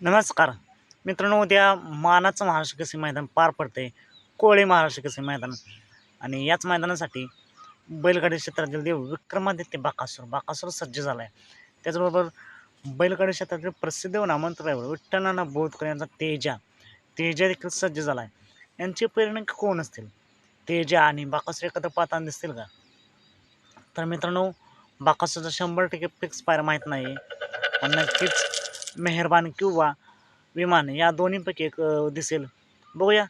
नमस्कार. मित्रांनो उद्या मानाचं महाराष्ट्र कसे मैदान पार पडते कोळे महाराष्ट्र कसे मैदान? आणि याच मैदानासाठी बैलगाडी क्षेत्रातील देव विक्रमादित्य बाकासूर. बाकासूर सज्ज झाला आहे त्याचबरोबर बैलगाडी क्षेत्रातील प्रसिद्ध नामंत ड्रायव्हर विठ्ठलाना बोधकर यांचा तेजा. तेजा देखील सज्ज झाला आहे यांचे प्रेरणा कोण असतील? तेजा आणि बाकासूर एकत्र पाहताना दिसतील का? तर मित्रांनो बाकासूरचा शंभर टक्के फिक्स पायर माहीत नाही पण नक्कीच मेहरबान किंवा विमान या दोन्हीपैकी एक दिसेल. बघूया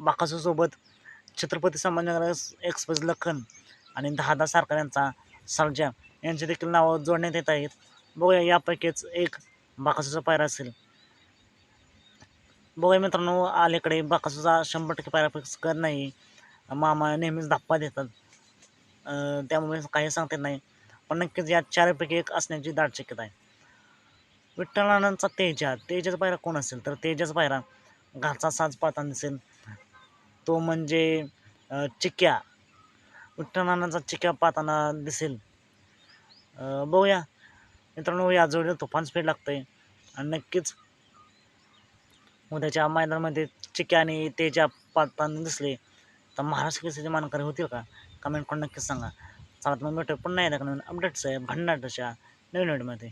बाकासूसोबत छत्रपती संभाजीनगर एक्सप्रेस लखन आणि दहा सारखा यांचा सर्जा यांची देखील नावं जोडण्यात येत आहेत. बघूया यापैकीच एक बाकासूचा पायरा असेल. बघूया मित्रांनो अलीकडे बाकासूचा शंभर टक्के पायरा फिक्स करत नाही. मामा नेहमीच धप्पा देतात. त्यामुळे काही सांगता येत नाही. पण नक्कीच या चारपैकी एक असण्याची दाट शक्यता आहे. विठ्ठलानंदचा तेजा. तेजाचा पायरा कोण असेल? तर तेजाचा पायरा घरचा साज पाहताना दिसेल. तो म्हणजे चिक्क्या चिक्या. विठ्ठलानंदचा चिक्या पाहताना दिसेल. बघूया. मित्रांनो या जोडीला तुफान स्पीड लागतंय. आणि नक्कीच उद्याच्या मैदानामध्ये चिक्या आणि तेजा पाहताना दिसले. तर महाराष्ट्र केसरीचे मानकरी होतील का? कमेंट करून नक्कीच सांगा. चालत मग भेटू पुन्हा एकदा नवीन अपडेट्स आहे भन्नाटच्या नवीन व्हिडिओमध्ये